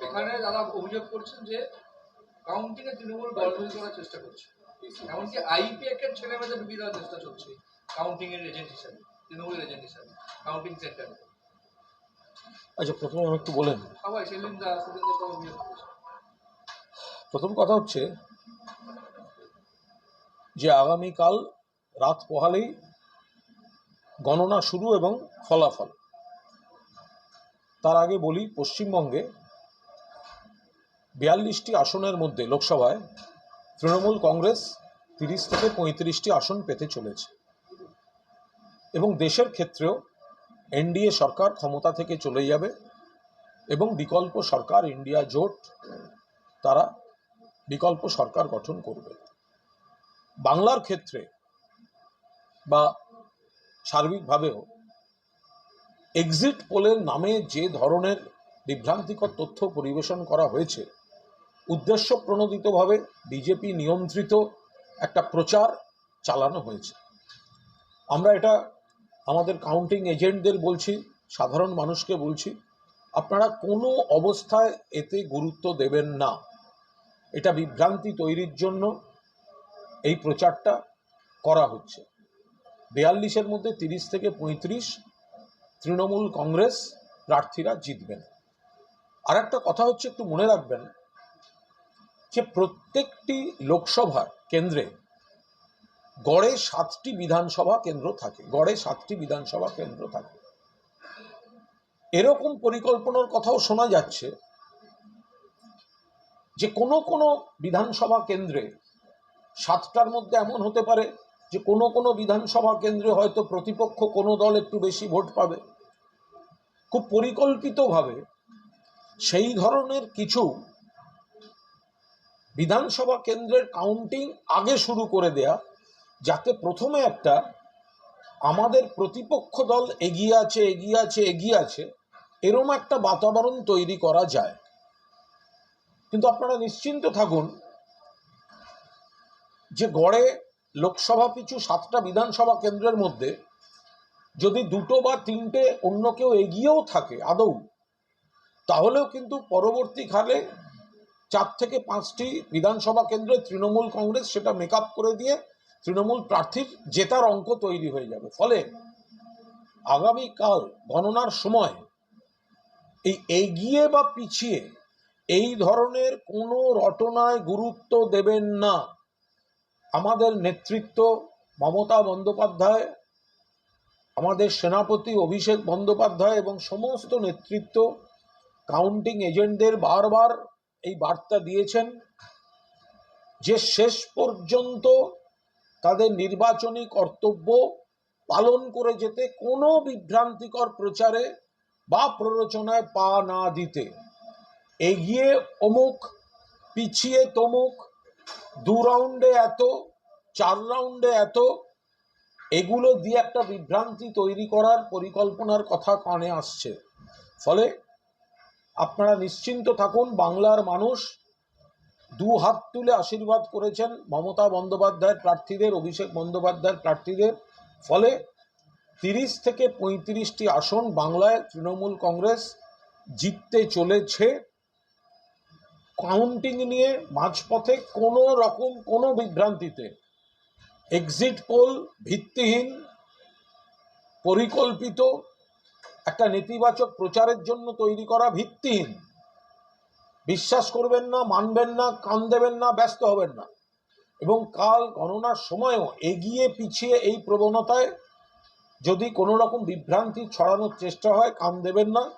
সেখানে তারা অভিযোগ করছেন যে কাউন্টিং এ তৃণমূল গড়বড়ি করার চেষ্টা করছে। এমনকি আইপিএক এর ছেলে মেয়েদের ঢুকিয়ে দেওয়ার চেষ্টা চলছে কাউন্টিং এর এজেন্ট হিসাবে তৃণমূলের এজেন্ট হিসাবে কাউন্টিং সেন্টারে আচ্ছা প্রথমে আমি একটু বলেন। সবাই সেলিম দা অভিযোগ করছে। প্রথম কথা হচ্ছে যে আগামীকাল রাত পোহালেই গণনা শুরু এবং ফলাফল। তার আগে বলি, পশ্চিমবঙ্গে বিয়াল্লিশটি আসনের মধ্যে লোকসভায় তৃণমূল কংগ্রেস তিরিশ থেকে পঁয়ত্রিশটি আসন পেতে চলেছে। এবং দেশের ক্ষেত্রেও এনডিএ সরকার ক্ষমতা থেকে চলে যাবে এবং বিকল্প সরকার ইন্ডিয়া জোট, তারা বিকল্প সরকার গঠন করবে। বাংলার ক্ষেত্রে বা সার্বিকভাবেও এক্সিট পোলের নামে যে ধরনের বিভ্রান্তিকর তথ্য পরিবেশন করা হয়েছে, উদ্দেশ্য প্রণোদিতভাবে বিজেপি নিয়ন্ত্রিত একটা প্রচার চালানো হয়েছে। আমরা এটা আমাদের কাউন্টিং এজেন্টদের বলছি, সাধারণ মানুষকে বলছি, আপনারা কোনো অবস্থায় এতে গুরুত্ব দেবেন না। এটা বিভ্রান্তি তৈরির জন্য এই প্রচারটা করা হচ্ছে। বিয়াল্লিশের মধ্যে তিরিশ থেকে পঁয়ত্রিশ তৃণমূল কংগ্রেস প্রার্থীরা জিতবেন। আর একটা কথা হচ্ছে, একটু মনে রাখবেন যে প্রত্যেকটি লোকসভা কেন্দ্রে গড়ে সাতটি বিধানসভা কেন্দ্র থাকে, গড়ে সাতটি বিধানসভা কেন্দ্র থাকে। এরকম পরিকল্পনার কথাও শোনা যাচ্ছে যে কোনো কোনো বিধানসভা কেন্দ্রে সাতটার মধ্যে এমন হতে পারে যে কোনো কোনো বিধানসভা কেন্দ্রে হয়তো প্রতিপক্ষ কোনো দল একটু বেশি ভোট পাবে। খুব পরিকল্পিতভাবে সেই ধরনের কিছু বিধানসভা কেন্দ্রের কাউন্টিং আগে শুরু করে দেয়া, যাতে প্রথমে একটা আমাদের প্রতিপক্ষ দল এগিয়ে আছে এগিয়ে আছে এগিয়ে আছে, এরম একটা বাতাবরণ তৈরি করা যায়। কিন্তু আপনারা নিশ্চিন্ত থাকুন যে গড়ে লোকসভা পিছু সাতটা বিধানসভা কেন্দ্রের মধ্যে যদি দুটো বা তিনটে অন্য কেউ এগিয়েও থাকে আদৌ, তাহলেও কিন্তু পরবর্তীকালে চার থেকে পাঁচটি বিধানসভা কেন্দ্রে তৃণমূল কংগ্রেস সেটা মেক করে দিয়ে তৃণমূল প্রার্থীর জেতার অঙ্ক তৈরি হয়ে যাবে। ফলে আগামীকাল গণনার সময় এই এগিয়ে বা পিছিয়ে এই ধরনের কোনো রটনায় গুরুত্ব দেবেন না। আমাদের নেতৃত্ব মমতা বন্দ্যোপাধ্যায়, আমাদের সেনাপতি অভিষেক বন্দ্যোপাধ্যায় এবং সমস্ত নেতৃত্ব কাউন্টিং এজেন্টদের বারবার এই বার্তা দিয়েছেন যে শেষ পর্যন্ত তাদের নির্বাচনী কর্তব্য পালন করে যেতে কোনো বিভ্রান্তিকর প্রচারে বা প্ররোচনায় পা না দিতে। এগিয়ে অমুক, পিছিয়ে তমুক দু রাউন্ডে এত, চার রাউন্ডে এত, এগুলো দিয়ে একটা বিভ্রান্তি তৈরি করার পরিকল্পনার কথা কানে আসছে। ফলে আপনারা নিশ্চিন্ত থাকুন, বাংলার মানুষ দু হাত তুলে আশীর্বাদ করেছেন মমতা বন্দ্যোপাধ্যায়ের প্রার্থীদের, অভিষেক বন্দ্যোপাধ্যায়ের প্রার্থীদের। ফলে তিরিশ থেকে পঁয়ত্রিশটি আসন বাংলায় তৃণমূল কংগ্রেস জিততে চলেছে। কাউন্টিং নিয়ে মাঝপথে কোনো রকম কোনো বিভ্রান্তিতে। এক্সিট পোল ভিত্তিহীন, পরিকল্পিত, একটা নেতিবাচক প্রচারের জন্য তৈরি করা ভিত্তিহীন। বিশ্বাস করবেন না, মানবেন না, কান দেবেন না, ব্যস্ত হবেন না। এবং কাল গণনার সময়ও এগিয়ে পিছিয়ে এই প্রবণতায় যদি কোনো রকম বিভ্রান্তি ছড়ানোর চেষ্টা হয়, কান দেবেন না।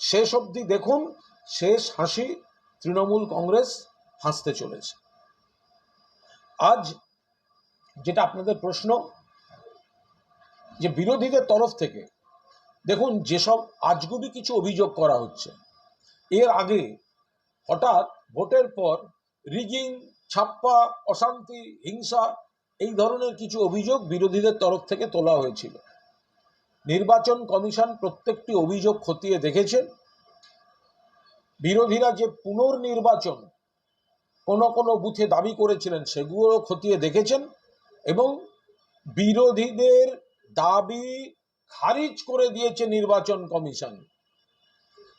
শেষ অবধি দেখুন, শেষ হাসি তৃণমূল কংগ্রেস হাসতে চলেছে। আজ যেটা আপনাদের প্রশ্ন, যে বিরোধীদের তরফ থেকে, দেখুন যেসব আজগুবি কিছু অভিযোগ করা হচ্ছে, এর আগে হঠাৎ ভোটের পর রিগিং, ছাপ্পা, অশান্তি, হিংসা, এই ধরনের কিছু অভিযোগ বিরোধীদের তরফ থেকে তোলা হয়েছিল। নির্বাচন কমিশন প্রত্যেকটি অভিযোগ খতিয়ে দেখেছেন বিরোধীরা যে পুনর্নির্বাচন কোনো কোনো বুথে দাবি করেছিলেন, সেগুলো খতিয়ে দেখেছেন এবং বিরোধীদের দাবি খারিজ করে দিয়েছে নির্বাচন কমিশন।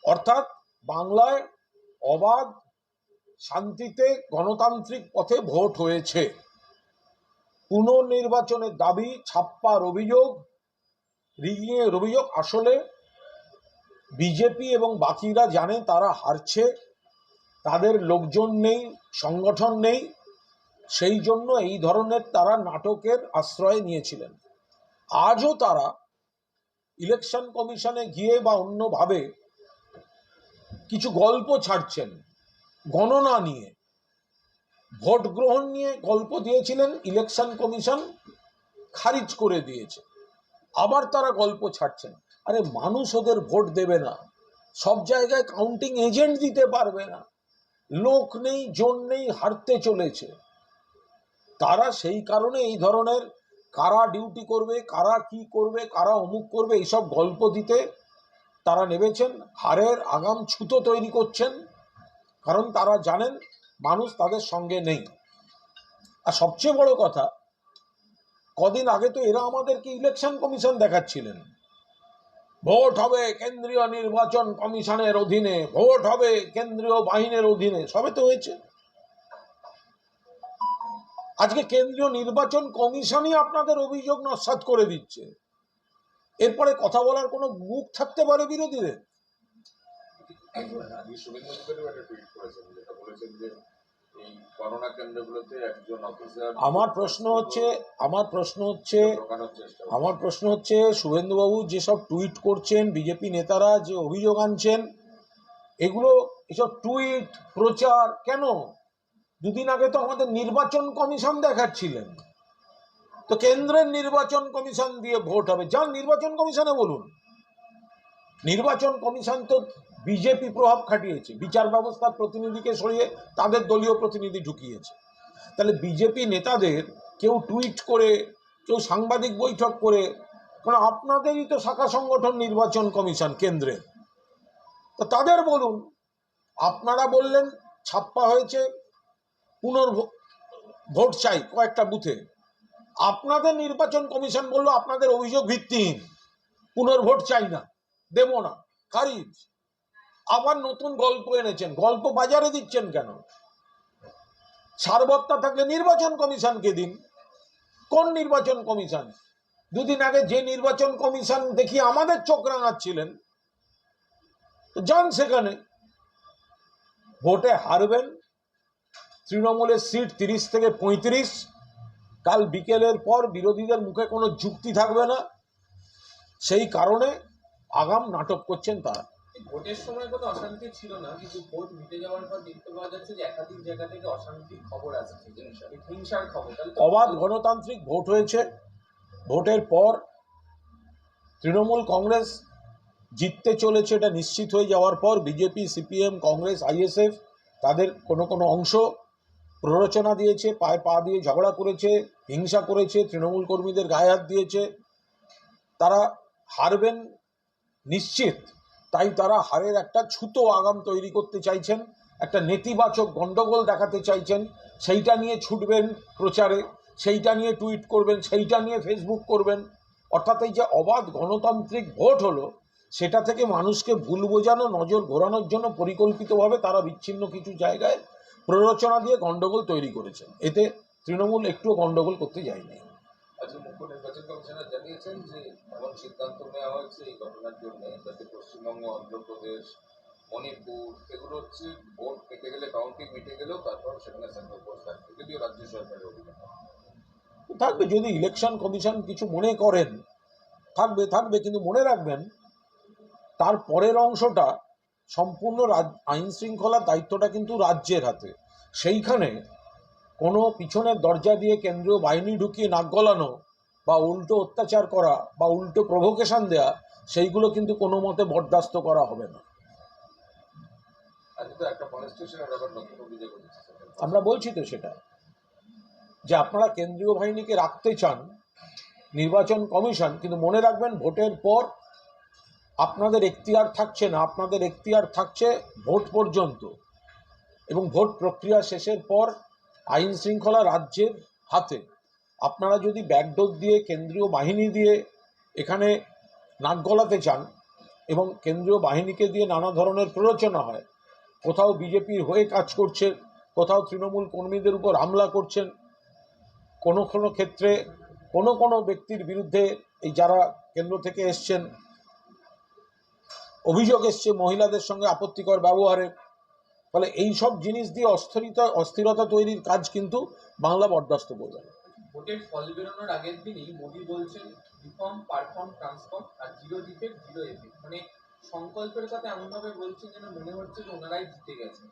অর্থাৎ বাংলায় অবাধ শান্তিতে গণতান্ত্রিক পথে ভোট হয়েছে। পুনর্নির্বাচনের দাবি, ছাপ্পার অভিযোগ রিগিংয়ের অভিযোগ আসলে বিজেপি এবং বাকিরা জানে তারা হারছে, তাদের লোকজন নেই, সংগঠন নেই, সেই জন্য এই ধরনের তারা নাটকের আশ্রয় নিয়েছিলেন। আজও তারা ইলেকশন কমিশনে গিয়ে বা অন্যভাবে কিছু গল্প ছাড়ছেন, গণনা নিয়ে। ভোট গ্রহণ নিয়ে গল্প দিয়েছিলেন, ইলেকশন কমিশন খারিজ করে দিয়েছে। আবার তারা গল্প ছাড়ছেন। আরে মানুষ ওদের ভোট দেবে না। সব জায়গায় কাউন্টিং এজেন্ট দিতে পারবে না। লোক নেই, জন নেই, হারতে চলেছে। তারা সেই কারণে এই ধরনের কারা ডিউটি করবে, কারা কি করবে, কারা অমুক করবে, এইসব গল্প দিতে তারা নেমেছেন। হারের আগাম ছুতো তৈরি করছেন। কারণ তারা জানেন মানুষ তাদের সঙ্গে নেই। আর সবচেয়ে বড় কথা, কদিন আগে তো এরা আমাদেরকে ইলেকশন কমিশন দেখাচ্ছিলেন। ভোট হবে কেন্দ্রীয় নির্বাচন কমিশনের অধীনে, ভোট হবে কেন্দ্রীয় বাহিনীর অধীনে, সবে তো হয়েছে। আজকে কেন্দ্রীয় নির্বাচন কমিশনই আপনাদের অভিযোগ নস্বাত করে দিচ্ছে। এরপরে কথা বলার কোনো মুখ থাকতে পারে বিরোধীদের? কেন্দ্রগুলোতে একজন অফিসার আমার প্রশ্ন হচ্ছে আমার প্রশ্ন হচ্ছে হচ্ছে। আমার প্রশ্ন হচ্ছে শুভেন্দুবাবু যেসব টুইট করছেন বিজেপি নেতারা যে অভিযোগ আনছেন এগুলো এসব টুইট প্রচার কেন? দুদিন আগে তো আমাদের নির্বাচন কমিশন দেখাচ্ছিলেন। তো কেন্দ্রের নির্বাচন কমিশন দিয়ে ভোট হবে। যান নির্বাচন কমিশনে বলুন। নির্বাচন কমিশন তো বিজেপি প্রভাব খাটিয়েছে, বিচার ব্যবস্থার প্রতিনিধিকে সরিয়ে তাদের দলীয় প্রতিনিধি ঢুকিয়েছে। তাহলে বিজেপি নেতাদের কেউ টুইট করে, কেউ সাংবাদিক বৈঠক করে কারণ আপনাদেরই তো শাখা সংগঠন নির্বাচন কমিশন কেন্দ্রে তো তাদের বলুন, আপনারা বললেন ছাপ্পা হয়েছে পুনর ভোট চাই কয়েকটা বুথে। আপনাদের নির্বাচন কমিশন বলল আপনাদের অভিযোগ ভিত্তিহীন, পুনর্ভোট চাই না, দেব না, খারিজ। আবার নতুন গল্প এনেছেন, গল্প বাজারে দিচ্ছেন কেন? সারবত্তা থাকলে নির্বাচন কমিশনকে দিন। কোন নির্বাচন কমিশন? দুদিন আগে যে নির্বাচন কমিশন দেখি আমাদের চোখ রাঙাচ্ছিলেন যান সেখানে। ভোটে হারবেন, তৃণমূলের সিট তিরিশ থেকে পঁয়ত্রিশ, কাল বিকেলের পর বিরোধীদের মুখে কোনো যুক্তি থাকবে না। সেই কারণে আগাম নাটক করছেন তারা। ভোটের সময় কোনো অশান্তি ছিল না কিন্তু ভোট মিটে যাওয়ার পর দেখতে পাওয়া যাচ্ছে যে একাধিক জায়গা থেকে অশান্তির খবর আসছে হিংসার খবর। অবাধ গণতান্ত্রিক ভোট হয়েছে। ভোটের পর তৃণমূল কংগ্রেস জিততে চলেছে এটা নিশ্চিত হয়ে যাওয়ার পর বিজেপি সিপিএম কংগ্রেস আইএসএফ তাদের কোনো কোনো অংশ প্ররোচনা দিয়েছে পায়ে পা দিয়ে ঝগড়া করেছে হিংসা করেছে তৃণমূল কর্মীদের গায়ে হাত দিয়েছে। তারা হারবেন নিশ্চিত। তাই তারা হারের একটা ছুতো আগাম তৈরি করতে চাইছেন, একটা নেতিবাচক গণ্ডগোল দেখাতে চাইছেন, সেইটা নিয়ে ছুটবেন প্রচারে, সেইটা নিয়ে টুইট করবেন, সেইটা নিয়ে ফেসবুক করবেন। অর্থাৎ এই যে অবাধ গণতান্ত্রিক ভোট হলো, সেটা থেকে মানুষকে ভুল বোঝানো, নজর ঘোরানোর জন্য পরিকল্পিতভাবে তারা বিচ্ছিন্ন কিছু জায়গায় প্ররোচনা দিয়ে গণ্ডগোল তৈরি করেছেন। এতে তৃণমূল একটুও গণ্ডগোল করতে যায়নি। আজকে মুখ্য নির্বাচন কমিশনার জানিয়েছেন যে এমন সিদ্ধান্ত নেওয়া হয়েছে, এই ঘটনার জন্য। যাতে পশ্চিমবঙ্গ, অন্ধ্রপ্রদেশ, মণিপুর, এগুলো হচ্ছে ভোট মিটে গেলে কাউন্টিং মিটে গেলেও তারপর সেখানে সেন্ট্রাল ফোর্স থাকবে, যদিও রাজ্য সরকারের অধীনে থাকবে, যদি ইলেকশন কমিশন কিছু মনে করেন, থাকবে থাকবে, কিন্তু মনে রাখবেন, তার পরের অংশটা সম্পূর্ণ আইন শৃঙ্খলার দায়িত্বটা কিন্তু রাজ্যের হাতে। সেইখানে কোনো পিছনের দরজা দিয়ে কেন্দ্রীয় বাহিনী ঢুকিয়ে নাক গলানো বা উল্টো অত্যাচার করা বা উল্টো প্রভোকেশন দেয়া সেইগুলো কিন্তু কোনো মতে বরদাস্ত করা হবে না। উঠেছে আমরা বলছি তো সেটা যে আপনারা কেন্দ্রীয় বাহিনীকে রাখতে চান নির্বাচন কমিশন কিন্তু মনে রাখবেন ভোটের পর আপনাদের এখতিয়ার থাকছে না আপনাদের এখতিয়ার থাকছে ভোট পর্যন্ত। এবং ভোট প্রক্রিয়া শেষের পর আইন শৃঙ্খলা রাজ্যের হাতে। আপনারা যদি ব্যাকডোর দিয়ে, কেন্দ্রীয় বাহিনী দিয়ে এখানে নাক গলাতে চান এবং কেন্দ্রীয় বাহিনীকে দিয়ে নানা ধরনের প্ররোচনা হয়, কোথাও বিজেপির হয়ে কাজ করছে, কোথাও তৃণমূল কর্মীদের উপর হামলা করছেন, কোনো কোনো ক্ষেত্রে কোনো কোনো ব্যক্তির বিরুদ্ধে এই যারা কেন্দ্র থেকে এসছেন, অভিযোগ এসছে মহিলাদের সঙ্গে আপত্তিকর ব্যবহারের ফলে এই সব জিনিস দিয়ে অস্থিরতা অস্থিরতা তৈরির কাজ কিন্তু বাংলা বরদাস্ত করবে না ভোটের ফল বেরোনোর আগের দিনই মোদি বলছেন রিফর্ম পারফর্ম ট্রান্সফর্ম আর জিরো ডিফেক্ট জিরো এফেক্ট মানে সংকল্পের কথা এমনভাবে বলছেন যেন মনে হচ্ছে যে ওনারাই জিতে গেছেন।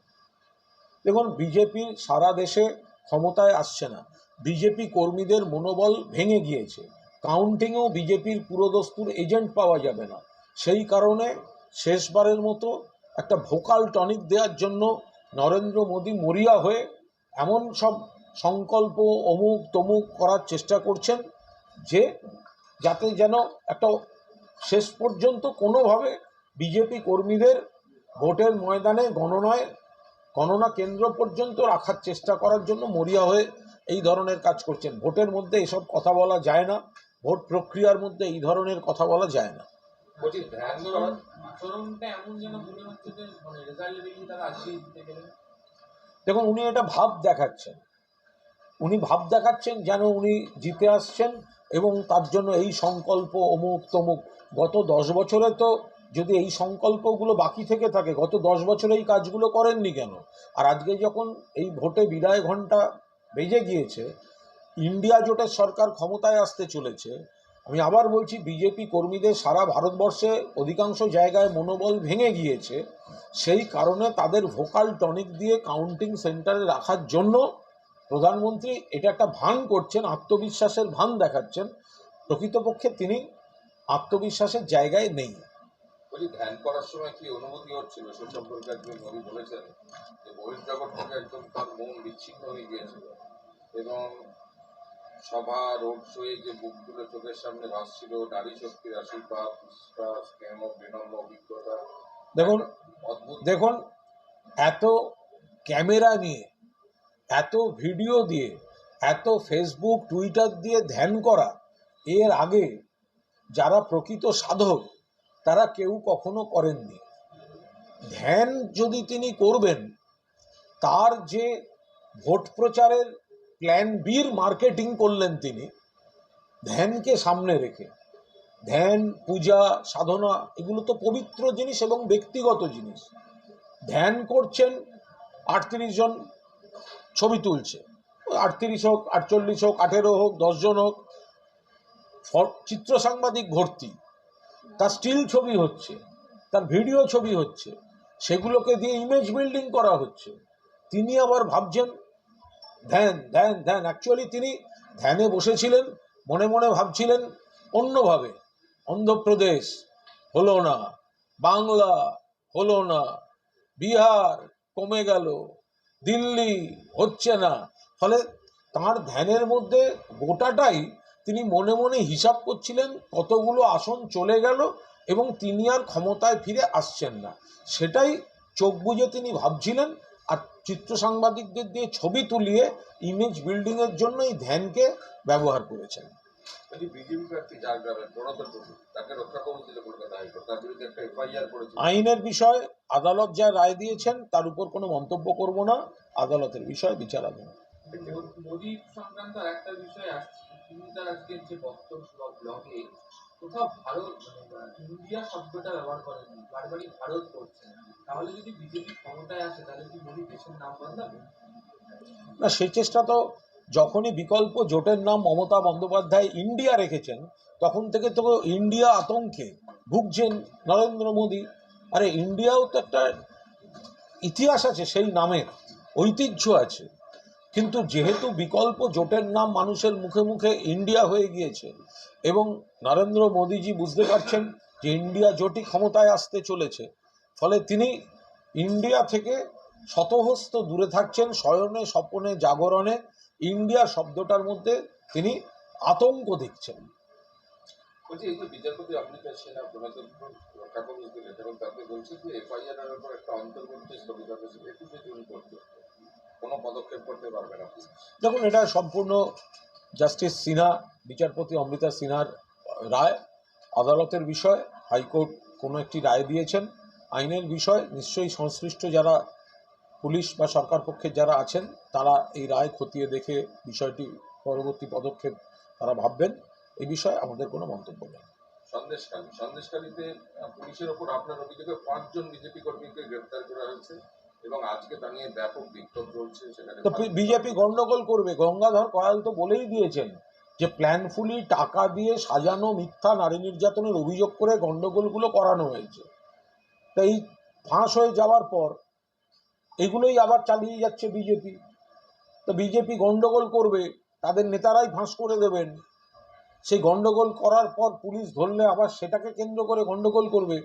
দেখুন বিজেপির সারা দেশে ক্ষমতায় আসছে না। বিজেপি কর্মীদের মনোবল ভেঙে গিয়েছে। কাউন্টিংয়েও বিজেপির পুরোদস্তুর এজেন্ট পাওয়া যাবে না। সেই কারণে শেষবারের মতো একটা ভোকাল টনিক দেওয়ার জন্য নরেন্দ্র মোদী মরিয়া হয়ে এমন সব সংকল্প অমুক তমুক করার চেষ্টা করছেন যে যাতে যেন একটা শেষ পর্যন্ত কোনোভাবে বিজেপি কর্মীদের ভোটের ময়দানে গণনায় গণনা কেন্দ্র পর্যন্ত রাখার চেষ্টা করার জন্য মরিয়া হয়ে এই ধরনের কাজ করছেন। ভোটের মধ্যে এসব কথা বলা যায় না। ভোট প্রক্রিয়ার মধ্যে এই ধরনের কথা বলা যায় না। বলছি ধ্যান আচরণটা এমন যেন মনে হচ্ছে যে মানে রেজাল্ট বেরিয়ে তারা আসিয়ে দিতে গেলেন দেখুন উনি এটা ভাব দেখাচ্ছেন। উনি ভাব দেখাচ্ছেন যেন উনি জিতে আসছেন এবং তার জন্য এই সংকল্প অমুক তমুক। গত দশ বছরে তো যদি এই সংকল্পগুলো বাকি থেকে থাকে গত দশ বছরে এই কাজগুলো করেননি কেন? আর আজকে যখন এই ভোটে বিদায় ঘণ্টা বেজে গিয়েছে ইন্ডিয়া জোটের সরকার ক্ষমতায় আসতে চলেছে আমি আবার বলছি বিজেপি কর্মীদের সারা ভারতবর্ষে অধিকাংশ জায়গায় মনোবল ভেঙে গিয়েছে। সেই কারণে তাদের ভোকাল টনিক দিয়ে কাউন্টিং সেন্টারে রাখার জন্য প্রধানমন্ত্রী এটা একটা ভান করছেন, আত্মবিশ্বাসের ভান দেখাচ্ছেন। প্রকৃতপক্ষে তিনি আত্মবিশ্বাসের জায়গায় নেই। বলছি ধ্যান করার সময় কি অনুভূতি হচ্ছিল? সে সম্পর্কে একজন বলেছেন যে বহির্জগৎ থেকে একদম তার মন বিচ্ছিন্ন হয়ে গিয়েছিল। এবং সভা রোড শোয়ে যে বুকগুলো চোখের সামনে ভাসছিল নারী শক্তির আশীর্বাদ বিশ্বাস ও বিনম্র অভিজ্ঞতা। দেখুন দেখুন এত ক্যামেরা নিয়ে এত ভিডিও দিয়ে এত ফেসবুক টুইটার দিয়ে ধ্যান করা এর আগে যারা প্রকৃত সাধক তারা কেউ কখনো করেননি। ধ্যান যদি তিনি করবেন তার যে ভোট প্রচারের প্ল্যান বির মার্কেটিং করলেন তিনি। ধ্যানকে সামনে রেখে। ধ্যান, পূজা, সাধনা, এগুলো তো পবিত্র জিনিস এবং ব্যক্তিগত জিনিস। ধ্যান করছেন আটত্রিশ জন ছবি তুলছে। আটত্রিশ হোক, আটচল্লিশ হোক, আঠেরো হোক দশজন হোক চিত্র সাংবাদিক ভর্তি। তার স্টিল ছবি হচ্ছে, তার ভিডিও ছবি হচ্ছে, সেগুলোকে দিয়ে ইমেজ বিল্ডিং করা হচ্ছে। তিনি আবার ভাবছেন ধ্যান ধ্যান ধ্যান। অ্যাকচুয়ালি তিনি ধ্যানে বসেছিলেন, মনে মনে ভাবছিলেন অন্যভাবে। অন্ধ্রপ্রদেশ হলো না, বাংলা হলো না, বিহার কমে গেল, দিল্লি হচ্ছে না। ফলে তার ধ্যানের মধ্যে গোটাটাই তিনি মনে মনে হিসাব করছিলেন, কতগুলো আসন চলে গেল এবং তিনি আর ক্ষমতায় ফিরে আসছেন না। সেটাই চোখ বুজে তিনি ভাবছিলেন আর চিত্র সাংবাদিকদের দিয়ে ছবি তুলিয়ে ইমেজ বিল্ডিংয়ের জন্য এই ধ্যানকে ব্যবহার করেছেন। আইনের বিষয় আদালত যা রায় দিয়েছেন তার উপর কোনো মন্তব্য করব না। আদালতের বিষয় বিচারাধীন। মোদী সংক্রান্ত একটা বিষয় আসছে। তিনি তার আজকের যে বক্তব্য ব্লগে কোথাও ভারত মানে ইন্ডিয়া শব্দটা ব্যবহার করেননি, বারবারই ভারত করছেন তাহলে যদি বিজেপি ক্ষমতায় আসে, তাহলে কি মোদী দেশের নাম বদলাবে? না, সেই চেষ্টা তো যখনই বিকল্প জোটের নাম মমতা বন্দ্যোপাধ্যায় ইন্ডিয়া রেখেছেন, তখন থেকে তো ইন্ডিয়া আতঙ্কে ভুগছেন নরেন্দ্র মোদী। আরে, ইন্ডিয়াও তো একটা ইতিহাস আছে, সেই নামের ঐতিহ্য আছে। কিন্তু যেহেতু বিকল্প জোটের নাম মানুষের মুখে মুখে ইন্ডিয়া হয়ে গিয়েছে, এবং নরেন্দ্র মোদীজি বুঝতে পারছেন যে ইন্ডিয়া জোটই ক্ষমতায় আসতে চলেছে, ফলে তিনি ইন্ডিয়া থেকে শতহস্ত দূরে থাকছেন শয়নে স্বপনে, জাগরণে। ইন্ডিয়া শব্দটার মধ্যে তিনি আতঙ্ক দেখছেন। বিচারপতি কোনো পদক্ষেপ করতে পারবে না। দেখুন, এটা সম্পূর্ণ জাস্টিস সিনহা, বিচারপতি অমৃতা সিনহার রায়, আদালতের বিষয়, হাইকোর্ট কোনো একটি রায় দিয়েছেন। আইনের বিষয়, নিশ্চয়ই সংশ্লিষ্ট যারা পুলিশ বা সরকার পক্ষের যারা আছেন, তারা এই রায় খতিয়ে দেখে বিষয়টি পরবর্তী পদক্ষেপ তারা ভাববেন। এই বিষয়ে আমাদের কোনো মন্তব্য নেই। সন্দেশকালী সন্দেশকালীতে পুলিশের ওপর আপনার অভিযোগে পাঁচজন বিজেপি কর্মীকে গ্রেপ্তার করা হয়েছে। এবং আজকে তা নিয়ে ব্যাপক বিক্ষোভ চলছে সেখানে তো বিজেপি গন্ডগোল করবে। গঙ্গাধর কয়াল তো বলেই দিয়েছেন যে প্ল্যানফুলি টাকা দিয়ে সাজানো মিথ্যা নারী নির্যাতনের অভিযোগ করে গন্ডগোলগুলো করানো হয়েছে। তো এই ফাঁস হয়ে যাওয়ার পর এগুলোই আবার চালিয়ে যাচ্ছে বিজেপি। তো বিজেপি গন্ডগোল করবে তাদের নেতারাই ফাঁস করে দেবেন। সেই গন্ডগোল করার পর পুলিশ ধরলে আবার সেটাকে কেন্দ্র করে গন্ডগোল করবে।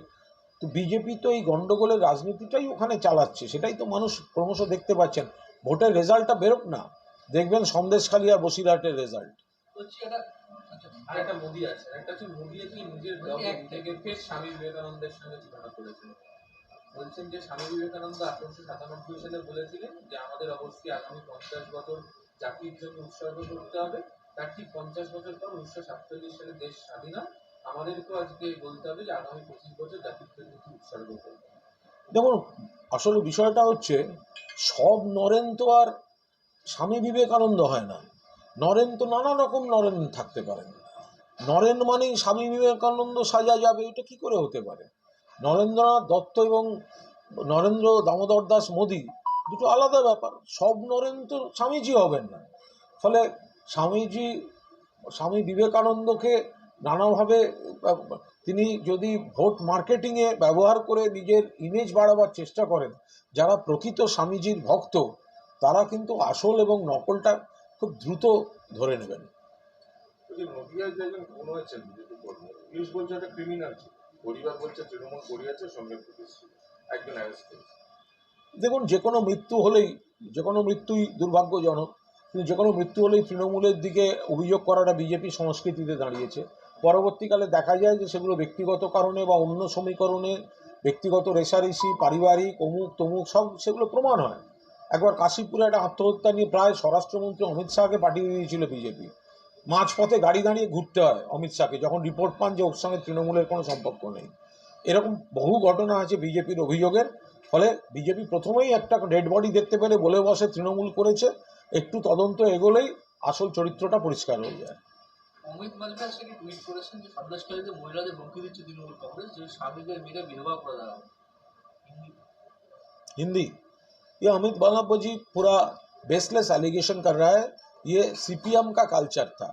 তো বিজেপি তো এই গন্ডগোলের রাজনীতিটাই ওখানে চালাচ্ছে সেটাই তো মানুষ ক্রমশ দেখতে পাচ্ছেন। ভোটের রেজাল্টটা বেরোক না। দেখবেন সন্দেশখালী আর বসিরহাটের রেজাল্ট। আচ্ছা আর একটা মোদি আছে। একটা হচ্ছে মোদি আছে নিজের ব্লগে থেকে ফের স্বামী বিবেকানন্দের সঙ্গে তুলনা করেছেন। বলছেন যে স্বামী বিবেকানন্দ আঠারোশো সাতানব্বই সালে বলেছিলেন যে আমাদের অবশ্যই আগামী পঞ্চাশ বছর জাতির জন্য উৎসর্গ করতে হবে। তার ঠিক পঞ্চাশ বছর পর উনিশশো সাতচল্লিশ সালে দেশ স্বাধীন হয়। আমাদেরকেও আজকে বলতে হবে যে আগামী পঁচিশ বছর উৎসর্গ দেখুন, আসলে বিষয়টা হচ্ছে, সব নরেন তো আর স্বামী বিবেকানন্দ হয় না। নরেন তো নানা রকম নরেন থাকতে পারেন নরেন মানেই স্বামী বিবেকানন্দ সাজা যাবে, এটা কি করে হতে পারে? নরেন্দ্রনাথ দত্ত এবং নরেন্দ্র দামোদর দাস মোদী, দুটো আলাদা ব্যাপার। সব নরেন তো স্বামীজি হবেন না। ফলে স্বামীজি, স্বামী বিবেকানন্দকে নানাভাবে তিনি যদি ভোট মার্কেটিংয়ে ব্যবহার করে নিজের ইমেজ বাড়াবার চেষ্টা করেন যারা প্রকৃত স্বামীজির ভক্ত তারা কিন্তু আসল এবং নকলটা খুব দ্রুত ধরে নেবেন। দেখুন যে কোনো মৃত্যু হলেই যে কোনো মৃত্যুই দুর্ভাগ্যজনক কিন্তু যে কোনো মৃত্যু হলেই তৃণমূলের দিকে অভিযোগ করাটা বিজেপি সংস্কৃতিতে দাঁড়িয়েছে। পরবর্তীকালে দেখা যায় যে সেগুলো ব্যক্তিগত কারণে বা অন্য সমীকরণে, ব্যক্তিগত রেশারেশি পারিবারিক, অমুক, তমুক, সব সেগুলো প্রমাণ হয়। একবার কাশীপুরে একটা আত্মহত্যা নিয়ে প্রায় স্বরাষ্ট্রমন্ত্রী অমিত শাহকে পাঠিয়ে দিয়েছিল বিজেপি। মাঝপথে গাড়ি দাঁড়িয়ে ঘুরতে হয় অমিত শাহকে, যখন রিপোর্ট পান যে ওর সঙ্গে তৃণমূলের কোনো সম্পর্ক নেই। এরকম বহু ঘটনা আছে বিজেপির অভিযোগের, ফলে বিজেপি প্রথমেই একটা ডেড বডি দেখতে পেলে বলে বসে তৃণমূল করেছে। একটু তদন্ত এগোলেই আসল চরিত্রটা পরিষ্কার হয়ে যায়। অমিত মালবিয়া সেটি টুইট করেছেন যে সন্দেশকারীদের মহিলাদের হুমকি দিচ্ছে তৃণমূল কংগ্রেস যে স্বামীদের মেয়েরা বিধবা করে দাঁড়াবে हिंदी ये अमित बालापा जी पूरा बेसलेस एलिगेशन कर रहा है ये सीपीएम का कल्चर था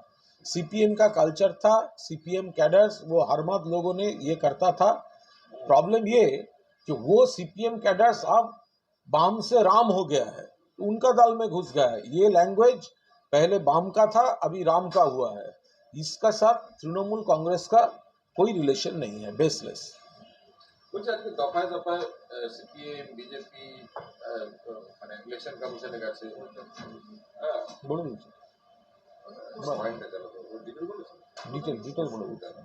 सीपीएम का कल्चर था सीपीएम कैडर्स वो हरमत लोगों ने ये करता था प्रॉब्लम ये कि वो सीपीएम कैडर्स अब बाम से राम हो गया है उनका दल में घुस गया है ये लैंग्वेज पहले बाम का था अभी राम का हुआ है इसका साथ तृणमूल कांग्रेस का कोई रिलेशन नहीं है बेसलेस বলছে আজকে দফায় দফায় সিপিএম বিজেপি মানে ইলেকশন কমিশনে গেছে হ্যাঁ বলুন পয়েন্টটা গেল ডিটেল বলেছে ডিটেল ডিটেল বলে দিতে হবে।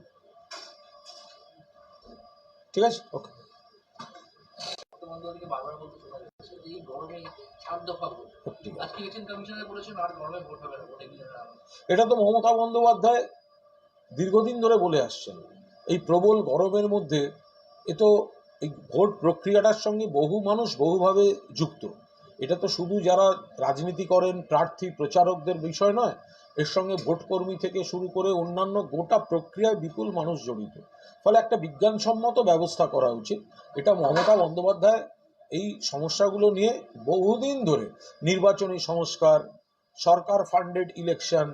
ঠিক আছে ওকে বন্দ্যোপাধ্যায়কে বারবার বলতে শোনা যাচ্ছে যে এই গরমে এটা তো মমতা বন্দ্যোপাধ্যায় দীর্ঘদিন ধরে বলে আসছেন। এই প্রবল গরমের মধ্যে এ তো এই ভোট প্রক্রিয়াটার সঙ্গে বহু মানুষ বহুভাবে যুক্ত। এটা তো শুধু যারা রাজনীতি করেন, প্রার্থী, প্রচারকদের বিষয় নয়, এর সঙ্গে ভোট কর্মী থেকে শুরু করে অন্যান্য গোটা প্রক্রিয়ায় বিপুল মানুষ জড়িত। ফলে একটা বিজ্ঞানসম্মত ব্যবস্থা করা উচিত। এটা মমতা বন্দ্যোপাধ্যায় এই সমস্যাগুলো নিয়ে বহুদিন ধরে নির্বাচনী সংস্কার, সরকার ফান্ডেড ইলেকশন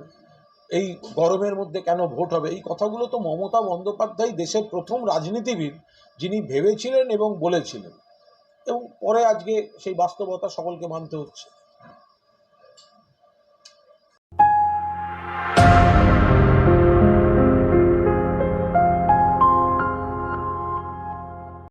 এই গরমের মধ্যে কেন ভোট হবে? এই কথাগুলো তো মমতা বন্দ্যোপাধ্যায় দেশের প্রথম রাজনীতিবিদ যিনি ভেবেছিলেন এবং বলেছিলেন। এবং পরে আজকে সেই বাস্তবতা সকলকে মানতে হচ্ছে।